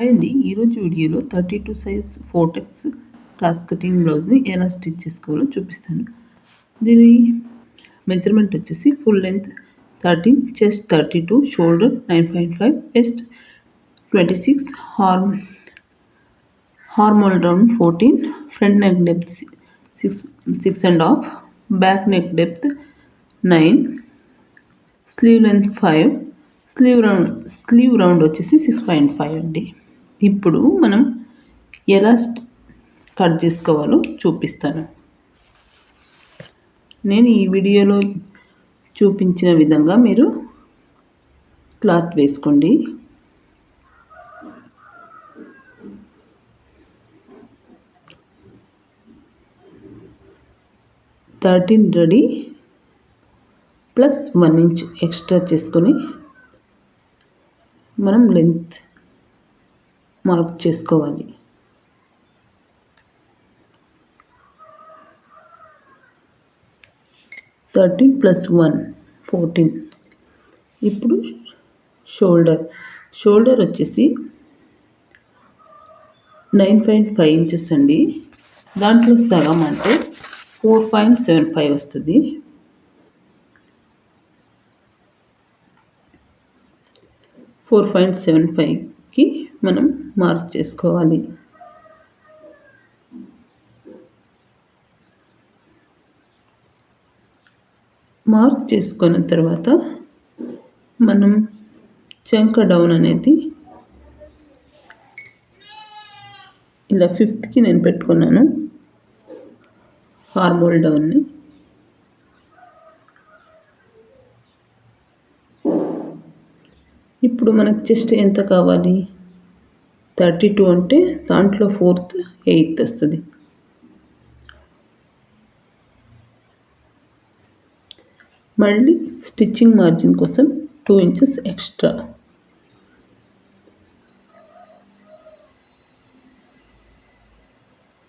అండి ఈరోజు వీడియోలో thirty two size four tucks class cutting బ్లౌజ్ని ఎలా స్టిచ్ చేసుకోవాలో చూపిస్తాను. దీని మెజర్మెంట్ వచ్చేసి full length thirteen chest thirty two shoulder nine point five waist twenty six arm armhole round fourteen front neck depth six six and half back neck depth nine sleeve length five sleeve round sleeve round వచ్చేసి six point five అండి. ఇప్పుడు మనం ఎలా cut చేసుకోవాలో చూపిస్తాను. నేను ఈ వీడియోలో చూపించిన విధంగా మీరు క్లాత్ వేసుకోండి. Thirteen ready. Plus one inch extra చేసుకొని మనం లెంత్ మార్క్ చేసుకోవాలి. Thirteen plus one fourteen. ఇప్పుడు షోల్డర్. షోల్డర్ వచ్చేసి నైన్ పాయింట్ ఫైవ్ ఇంచెస్ అండి. దాంట్లో సగం అంటే ఫోర్ పాయింట్ సెవెన్ ఫైవ్ వస్తుంది. ఫోర్ పాయింట్ సెవెన్ ఫైవ్కి మనం మార్క్ చేసుకోవాలి మార్క్ చేసుకున్న తర్వాత మనం చంక డౌన్ అనేది ఇలా ఫిఫ్త్కి నేను పెట్టుకున్నాను. హార్మోల్ డౌన్ని. ఇప్పుడు మనకు చెస్ట్ ఎంత కావాలి? థర్టీ టూ అంటే దాంట్లో ఫోర్త్ ఎయిత్ వస్తుంది. మళ్ళీ స్టిచ్చింగ్ మార్జిన్ కోసం టూ ఇంచెస్ ఎక్స్ట్రా.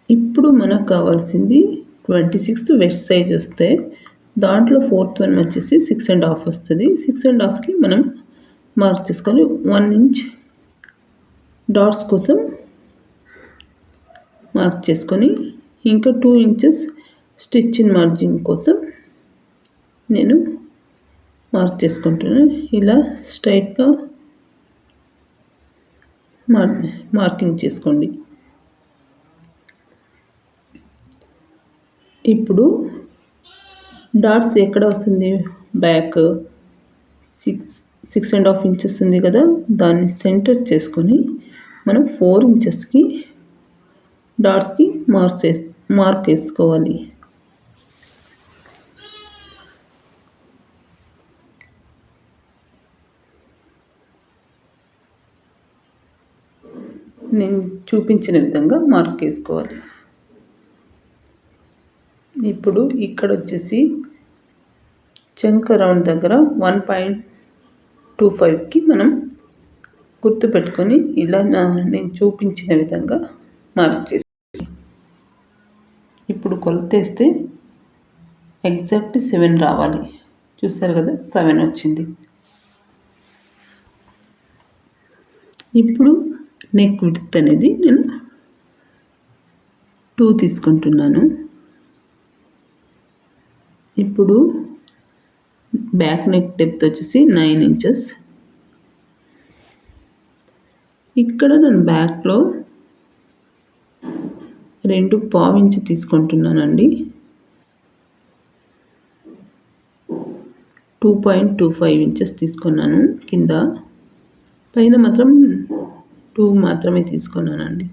ఇప్పుడు మనకు కావాల్సింది ట్వంటీ సిక్స్ వెస్ట్ సైజ్ వస్తే దాంట్లో ఫోర్త్ వన్ వచ్చేసి సిక్స్ అండ్ హాఫ్ వస్తుంది. సిక్స్ అండ్ హాఫ్కి మనం మార్క్ చేసుకొని వన్ ఇంచ్ డాట్స్ కోసం మార్క్ చేసుకొని ఇంకా టూ ఇంచెస్ స్టిచ్చింగ్ మార్జిన్ కోసం నేను మార్క్ చేసుకుంటున్నాను ఇలా స్ట్రైట్గా మార్ మార్కింగ్ చేసుకోండి. ఇప్పుడు డాట్స్ ఎక్కడ వస్తుంది? Back six six and half inches ఉంది కదా దాన్ని సెంటర్ చేసుకొని మనం ఫోర్ ఇంచెస్కి డాట్స్కి మార్క్స్ వేస్ మార్క్ వేసుకోవాలి. నేను చూపించిన విధంగా మార్క్ వేసుకోవాలి. ఇప్పుడు ఇక్కడ వచ్చేసి చంక రౌండ్ దగ్గర వన్ పాయింట్ టూ ఫైవ్కి మనం గుర్తుపెట్టుకొని ఇలా నా నేను చూపించిన విధంగా మార్క్ చేసి ఇప్పుడు కొలతేస్తే ఎగ్జాక్ట్ సెవెన్ రావాలి. చూసారు కదా సెవెన్ వచ్చింది. ఇప్పుడు నెక్ విడ్త్ అనేది నేను టూ తీసుకుంటున్నాను. ఇప్పుడు బ్యాక్ నెక్ డెప్త్ వచ్చేసి నైన్ ఇంచెస్. ఇక్కడ నేను బ్యాక్లో రెండు పావు తీసుకుంటున్నానండి. Two point two five inches తీసుకున్నాను కింద. పైన మాత్రం టూ మాత్రమే తీసుకున్నానండి.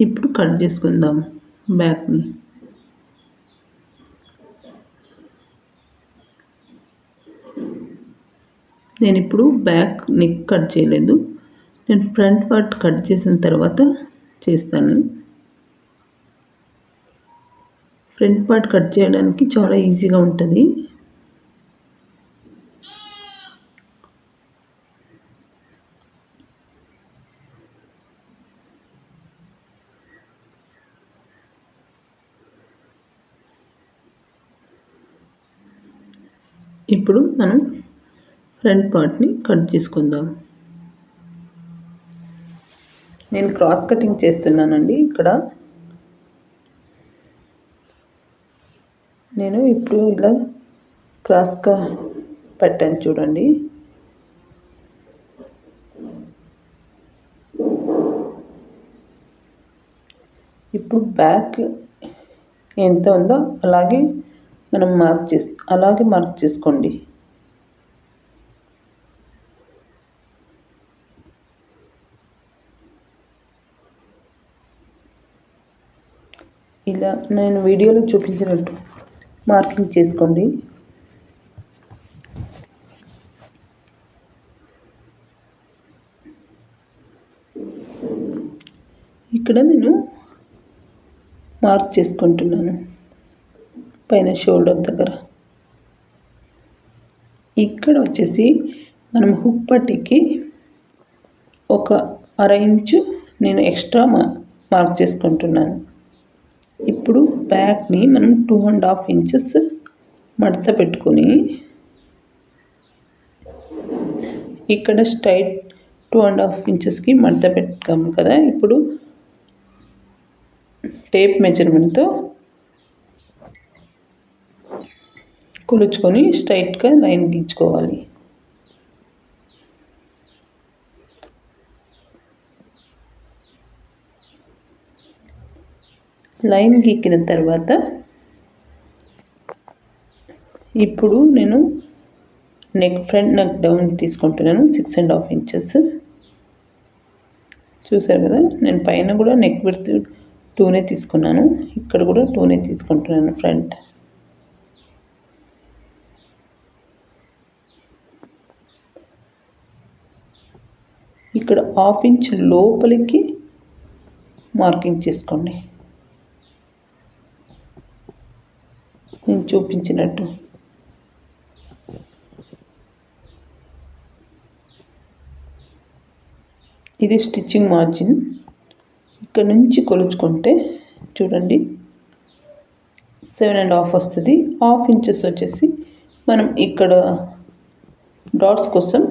ఇప్పుడు కట్ చేసుకుందాం బ్యాక్ని. నేను ఇప్పుడు బ్యాక్ నెక్ కట్ చేయలేదు. నేను ఫ్రంట్ పార్ట్ కట్ చేసిన తర్వాత చేస్తాను. ఫ్రంట్ పార్ట్ కట్ చేయడానికి చాలా ఈజీగా ఉంటుంది. ఇప్పుడు మనం ఫ్రంట్ పార్ట్ని కట్ చేసుకుందాం. నేను క్రాస్ కటింగ్ చేస్తున్నానండి ఇక్కడ. నేను ఇప్పుడు ఇలా క్రాస్గా పెట్టాను చూడండి. ఇప్పుడు బ్యాక్ ఎంత ఉందో అలాగే మనం మార్క్ చేసి అలాగే మార్క్ చేసుకోండి. ఇలా నేను వీడియోలో చూపించినట్టు మార్కింగ్ చేసుకోండి. ఇక్కడ నేను మార్క్ చేసుకుంటున్నాను పైన షోల్డర్ దగ్గర. ఇక్కడ వచ్చేసి మనం హుక్ పట్టికి ఒక అర ఇంచు నేను ఎక్స్ట్రా మార్క్ చేసుకుంటున్నాను. బ్యాక్ని మనం టూ అండ్ హాఫ్ ఇంచెస్ మడత పెట్టుకొని ఇక్కడ స్ట్రైట్ టూ అండ్ హాఫ్ ఇంచెస్కి మడత పెట్టాము కదా. ఇప్పుడు టేప్ మెజర్మెంట్తో కొలుచుకొని స్ట్రైట్గా లైన్ గీచుకోవాలి లైన్ గీక్కిన తర్వాత ఇప్పుడు నేను నెక్ ఫ్రంట్ నెక్ డౌన్ తీసుకుంటున్నాను సిక్స్ అండ్ హాఫ్ ఇంచెస్ చూసారు కదా నేను పైన కూడా నెక్ విడ్త్ టూనే తీసుకున్నాను ఇక్కడ కూడా టూనే తీసుకుంటున్నాను ఫ్రంట్ ఇక్కడ హాఫ్ ఇంచ్ లోపలికి మార్కింగ్ చేసుకోండి. నేను చూపించినట్టు. ఇది స్టిచ్చింగ్ మార్జిన్. ఇక్కడ నుంచి కొలుచుకుంటే చూడండి సెవెన్ అండ్ హాఫ్ వస్తుంది. హాఫ్ ఇంచెస్ వచ్చేసి మనం ఇక్కడ డాట్స్ కోసం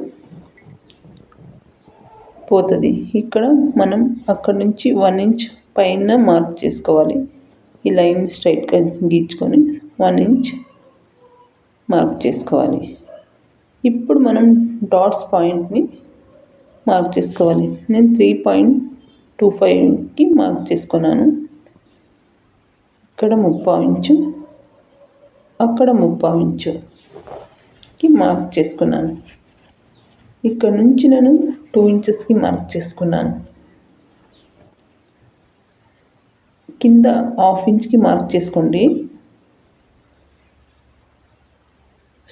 పోతుంది. ఇక్కడ మనం అక్కడ నుంచి వన్ ఇంచ్ పైన మార్క్ చేసుకోవాలి. ఈ లైన్ స్ట్రైట్గా గీచుకొని. వన్ ఇంచ్ మార్క్ చేసుకోవాలి. ఇప్పుడు మనం డాట్స్ పాయింట్ని మార్క్ చేసుకోవాలి. నేను త్రీ పాయింట్ టూ ఫైవ్కి మార్క్ చేసుకున్నాను. ఇక్కడ ముప్పావు ఇంచు అక్కడ ముప్పావు ఇంచుకి మార్క్ చేసుకున్నాను. ఇక్కడ నుంచి నేను టూ ఇంచెస్కి మార్క్ చేసుకున్నాను. కింద హాఫ్ ఇంచ్కి మార్క్ చేసుకోండి.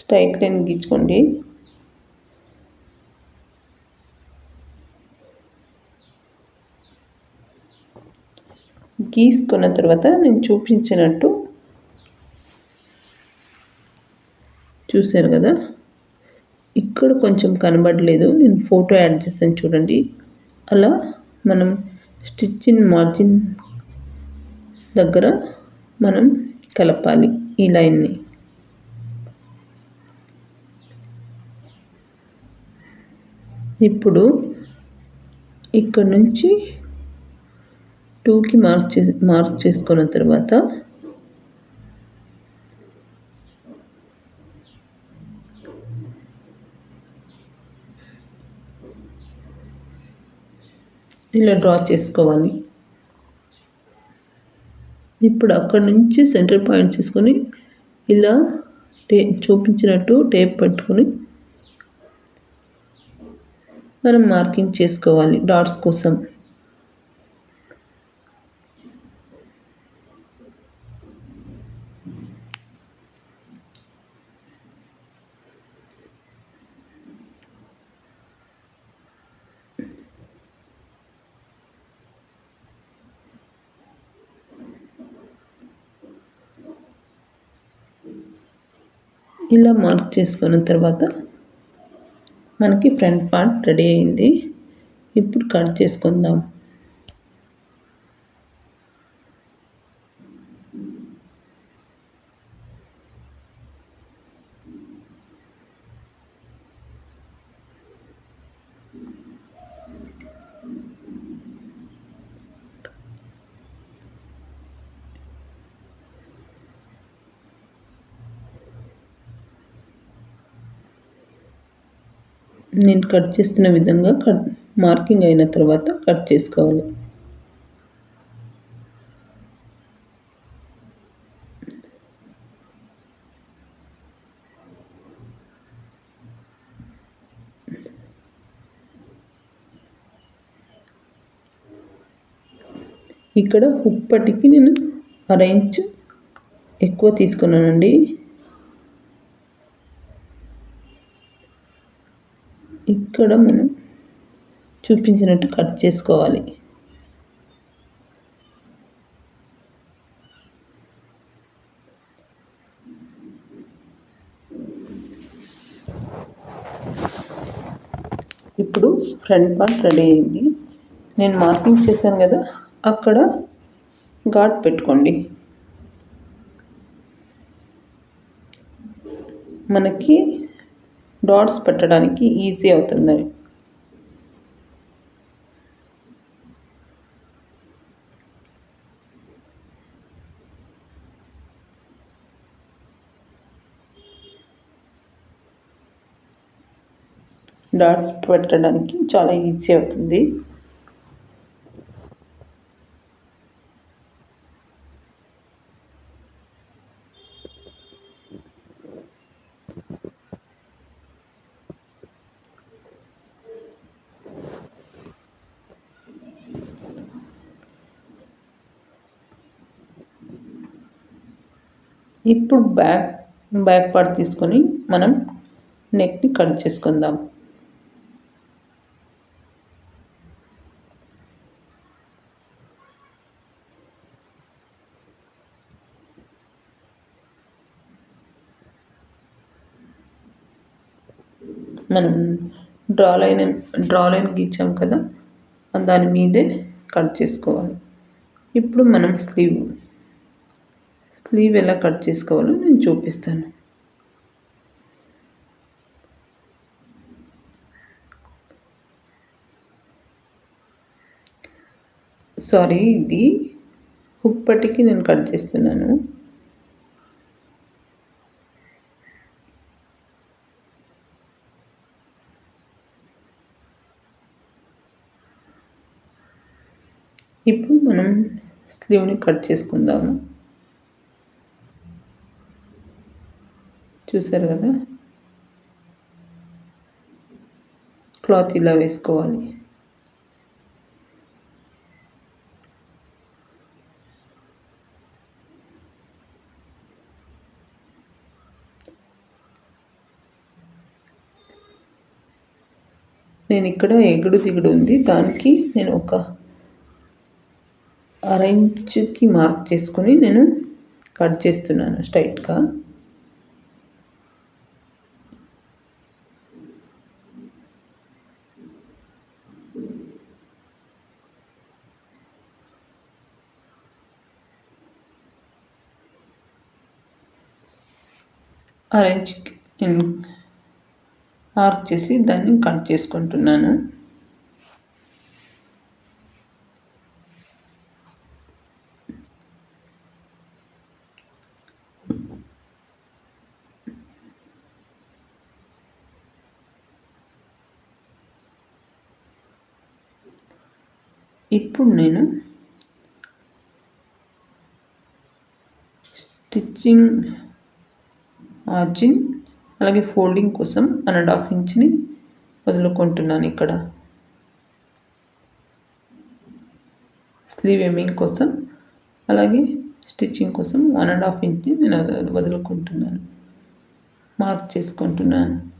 స్ట్రైక్ లైన్ గీచుకోండి. గీసుకున్న తర్వాత నేను చూపించినట్టు చూశారు కదా? ఇక్కడ కొంచెం కనబడలేదు. నేను ఫోటో యాడ్ చేశాను చూడండి. అలా మనం స్టిచ్చింగ్ మార్జిన్ దగ్గర మనం కలపాలి ఈ లైన్ని. ఇప్పుడు ఇక్కడ నుంచి టూకి మార్క్ చే మార్క్ చేసుకున్న తర్వాత ఇలా డ్రా చేసుకోవాలి. ఇప్పుడు అక్కడ నుంచి సెంటర్ పాయింట్ చేసుకొని ఇలా టే చూపించినట్టు టేప్ పట్టుకొని మనం మార్కింగ్ చేసుకోవాలి డాట్స్ కోసం. ఇలా మార్క్ చేసుకున్న తర్వాత మనకి ఫ్రంట్ పార్ట్ రెడీ అయింది. ఇప్పుడు కట్ చేసుకుందాం. నేను కట్ చేస్తున్న విధంగా కట్ మార్కింగ్ అయిన తర్వాత కట్ చేసుకోవాలి. ఇక్కడ ఉప్పటికి నేను అరేంజ్ ఎక్కువ తీసుకున్నానండి. ఇక్కడ మనం చూపించినట్టు కట్ చేసుకోవాలి. ఇప్పుడు ఫ్రంట్ పార్ట్ రెడీ అయింది. నేను మార్కింగ్ చేశాను కదా అక్కడ ఘాట్ పెట్టుకోండి. మనకి డాట్స్ పెట్టడానికి ఈజీ అవుతుంది. డాట్స్ పెట్టడానికి చాలా ఈజీ అవుతుంది. ఇప్పుడు బ్యాక్ బ్యాక్ పార్ట్ తీసుకొని మనం నెక్ని కట్ చేసుకుందాం. మనం డ్రా లైన్ డ్రా లైన్ గీచాం కదా దాని మీదే కట్ చేసుకోవాలి. ఇప్పుడు మనం స్లీవ్ స్లీవ్ ఎలా కట్ చేసుకోవాలో నేను చూపిస్తాను. సారీ ఇది హుక్ నేను కట్ చేస్తున్నాను. ఇప్పుడు మనం స్లీవ్ని కట్ చేసుకుందాము. చూసారు కదా? క్లాత్ ఇలా వేసుకోవాలి. నేను ఇక్కడ ఎగుడు దిగుడు ఉంది. దానికి నేను ఒక అరేంజ్కి మార్క్ చేసుకొని నేను కట్ చేస్తున్నాను స్ట్రైట్గా. అరేంజ్ ఆర్క్ చేసి దాన్ని కట్ చేసుకుంటున్నాను. ఇప్పుడు నేను స్టిచ్చింగ్ మార్జిన్ అలాగే ఫోల్డింగ్ కోసం వన్ అండ్ హాఫ్ ఇంచ్ని వదులుకుంటున్నాను ఇక్కడ. స్లీవ్ ఎమ్మింగ్ కోసం అలాగే స్టిచ్చింగ్ కోసం వన్ అండ్ హాఫ్ ఇంచ్ని నేను వదులుకుంటున్నాను. మార్క్ చేసుకుంటున్నాను.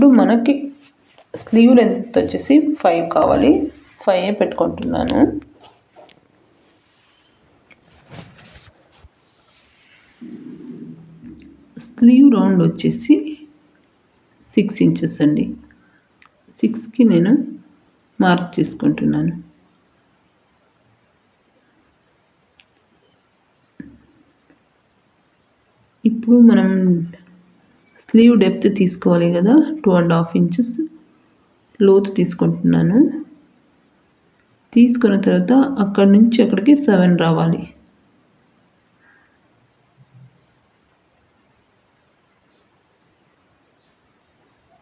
ఇప్పుడు మనకి స్లీవ్ లెంత్ వచ్చేసి ఫైవ్ కావాలి. ఫైవ్ పెట్టుకుంటున్నాను. స్లీవ్ రౌండ్ వచ్చేసి సిక్స్ ఇంచెస్ అండి. సిక్స్కి నేను మార్క్ చేసుకుంటున్నాను. ఇప్పుడు మనం స్లీవ్ డెప్త్ తీసుకోవాలి కదా టూ అండ్ హాఫ్ ఇంచెస్ లోతు తీసుకుంటున్నాను. తీసుకున్న తర్వాత అక్కడి నుంచి అక్కడికి సెవెన్ రావాలి.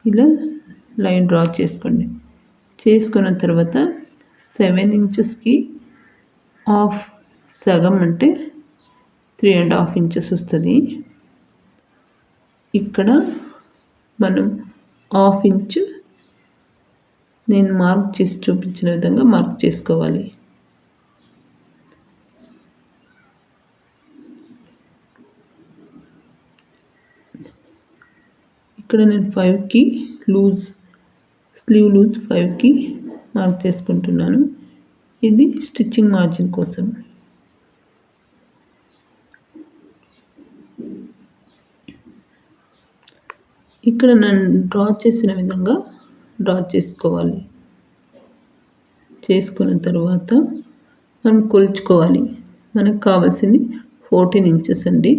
ఇలా లైన్ డ్రా చేసుకోండి. చేసుకున్న తర్వాత సెవెన్ ఇంచెస్కి హాఫ్ సగం అంటే త్రీ అండ్ హాఫ్ ఇంచెస్ వస్తుంది. ఇక్కడ మనం హాఫ్ ఇంచ్ నేను మార్క్ చేసి చూపించిన విధంగా మార్క్ చేసుకోవాలి. ఇక్కడ నేను ఫైవ్కి లూజ్ స్లీవ్ లూజ్ ఫైవ్కి మార్క్ చేసుకుంటున్నాను. ఇది స్టిచ్చింగ్ మార్జిన్ కోసం. ఇక్కడ నన్ను డ్రా చేసిన విధంగా డ్రా చేసుకోవాలి. చేసుకున్న తర్వాత మనం కొలుచుకోవాలి. మనకు కావాల్సింది ఫోర్టీన్ ఇంచెస్ అండి.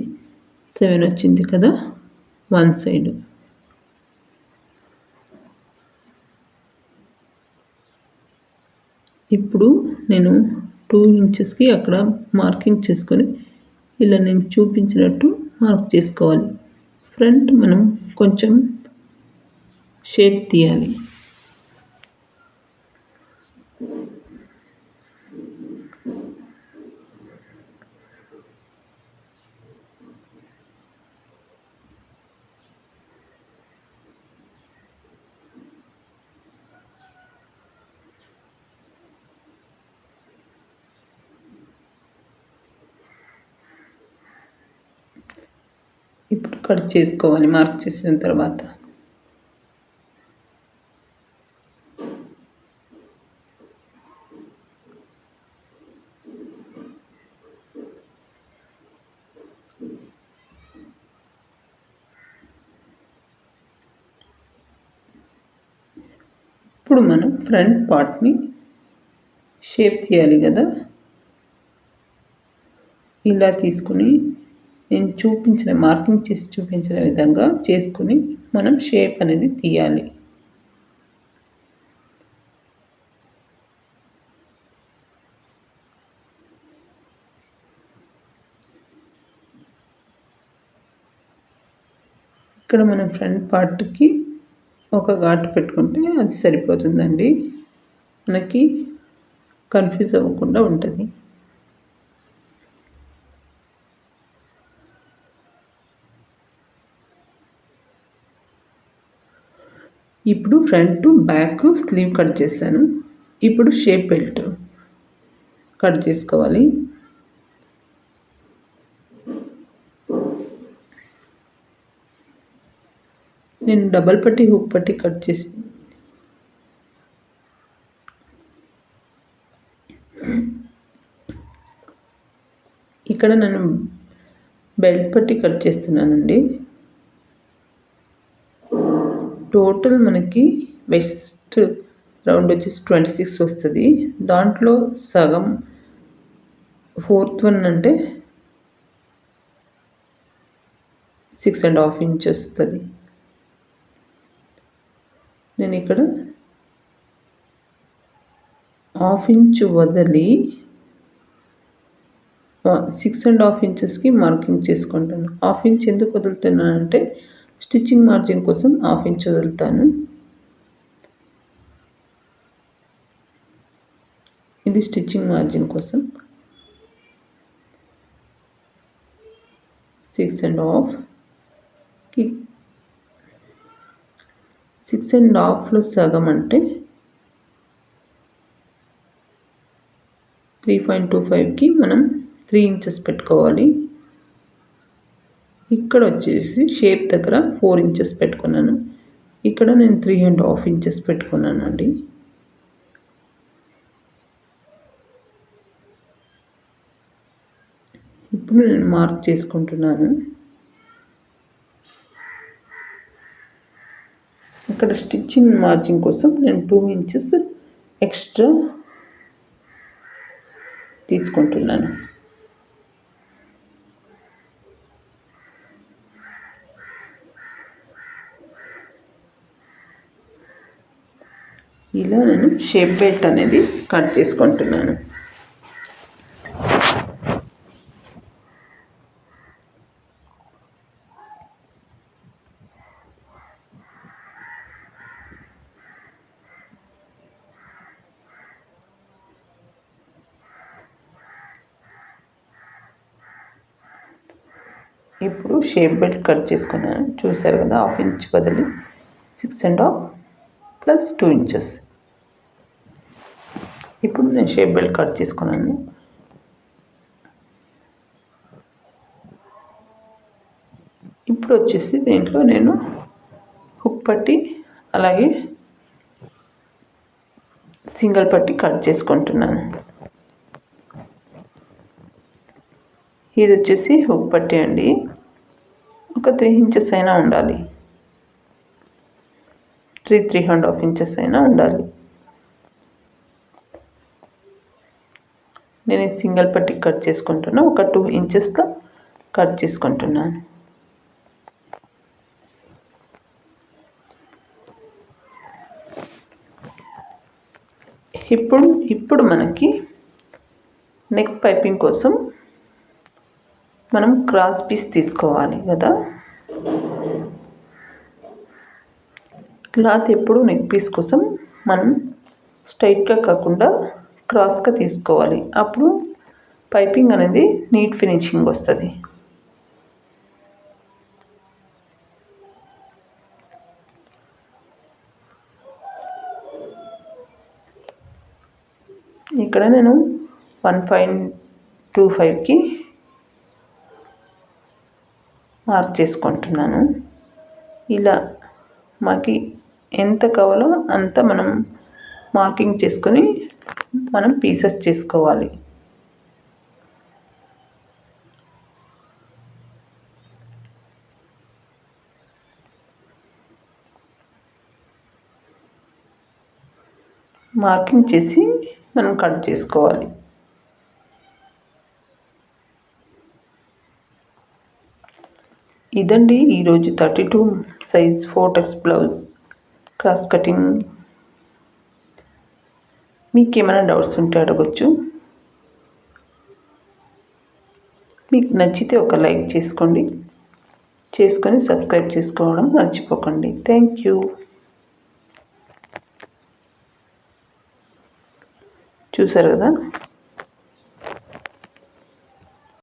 సెవెన్ వచ్చింది కదా వన్ సైడ్. ఇప్పుడు నేను టూ ఇంచెస్కి అక్కడ మార్కింగ్ చేసుకొని ఇలా నేను చూపించినట్టు మార్క్ చేసుకోవాలి. ఫ్రంట్ మనం కొంచెం షేప్ తీయాలి ఇప్పుడు కట్ చేసుకోవాలి మార్క్ చేసిన తర్వాత. ఇప్పుడు మనం ఫ్రంట్ పార్ట్ని షేప్ తీయాలి కదా. ఇలా తీసుకుని నేను చూపించిన మార్కింగ్ చేసి చూపించిన విధంగా చేసుకుని మనం షేప్ అనేది తీయాలి. ఇక్కడ మనం ఫ్రంట్ పార్ట్కి ఒక ఘాటు పెట్టుకుంటే అది సరిపోతుందండి. మనకి కన్ఫ్యూజ్ అవ్వకుండా ఉంటుంది. ఇప్పుడు ఫ్రంట్ బ్యాక్ స్లీవ్ కట్ చేశాను. ఇప్పుడు షేప్ బెల్ట్ కట్ చేసుకోవాలి. నేను డబల్ పట్టి హుక్ పట్టి కట్ చేసి ఇక్కడ నేను బెల్ట్ పట్టి కట్ చేస్తున్నానండి. టోటల్ మనకి వెస్ట్ రౌండ్ వచ్చేసి ట్వంటీ సిక్స్ వస్తుంది. దాంట్లో సగం ఫోర్త్ వన్ అంటే సిక్స్ అండ్ హాఫ్ ఇంచ్ వస్తుంది. నేను ఇక్కడ హాఫ్ ఇంచ్ వదిలి సిక్స్ అండ్ హాఫ్ ఇంచెస్కి మార్కింగ్ చేసుకుంటాను. హాఫ్ ఇంచ్ ఎందుకు వదులుతున్నానంటే స్టిచ్చింగ్ మార్జిన్ కోసం హాఫ్ ఇంచ్ వదులుతాను. ఇది స్టిచ్చింగ్ మార్జిన్ కోసం. సిక్స్ అండ్ హాఫ్కి సిక్స్ అండ్ హాఫ్లో సగం అంటే త్రీ పాయింట్ టూ ఫైవ్కి మనం త్రీ ఇంచెస్ పెట్టుకోవాలి. ఇక్కడ వచ్చేసి షేప్ దగ్గర ఫోర్ ఇంచెస్ పెట్టుకున్నాను. ఇక్కడ నేను త్రీ అండ్ హాఫ్ ఇంచెస్ పెట్టుకున్నాను అండి ఇప్పుడు నేను మార్క్ చేసుకుంటున్నాను. ఇక్కడ స్టిచ్చింగ్ మార్జిన్ కోసం నేను టూ ఇంచెస్ ఎక్స్ట్రా తీసుకుంటున్నాను. ఇలా నేను షేప్ బెల్ట్ అనేది కట్ చేసుకుంటున్నాను. ఇప్పుడు షేప్ బెల్ట్ కట్ చేసుకున్నాను. చూసారు కదా హాఫ్ ఇంచ్ బదిలి six and half plus two inches. ఇప్పుడు నేను షేప్ బెల్ట్ కట్ చేసుకున్నాను. ఇప్పుడు వచ్చేసి దీంట్లో నేను హుక్ పట్టి అలాగే సింగిల్ పట్టి కట్ చేసుకుంటున్నాను. ఇది వచ్చేసి హుక్ పట్టి అండి. ఒక త్రీ ఇంచెస్ అయినా ఉండాలి. Three three and half inches అయినా ఉండాలి. నేను సింగిల్ పట్టి కట్ చేసుకుంటున్నా. ఒక టూ ఇంచెస్తో కట్ చేసుకుంటున్నాను. ఇప్పుడు ఇప్పుడు మనకి నెక్ పైపింగ్ కోసం మనం క్రాస్ పీస్ తీసుకోవాలి కదా. క్లాత్ ఎప్పుడు నెక్ పీస్ కోసం మనం స్ట్రైట్గా కాకుండా క్రాస్గా తీసుకోవాలి. అప్పుడు పైపింగ్ అనేది నీట్ ఫినిషింగ్ వస్తుంది. ఇక్కడ నేను వన్ పాయింట్ టూ ఫైవ్కి మార్క్ చేసుకుంటున్నాను ఇలా మాకు ఎంత కావాలో అంత మనం మార్కింగ్ చేసుకొని మనం పీసెస్ చేసుకోవాలి. మార్కింగ్ చేసి మనం కట్ చేసుకోవాలి. ఇదండి ఈరోజు thirty two size four tucks blouse. Cross cutting. మీకు ఏమైనా డౌట్స్ ఉంటే అడగచ్చు. మీకు నచ్చితే ఒక లైక్ చేసుకోండి. చేసుకొని సబ్స్క్రైబ్ చేసుకోవడం మర్చిపోకండి. Thank you. చూసారు కదా?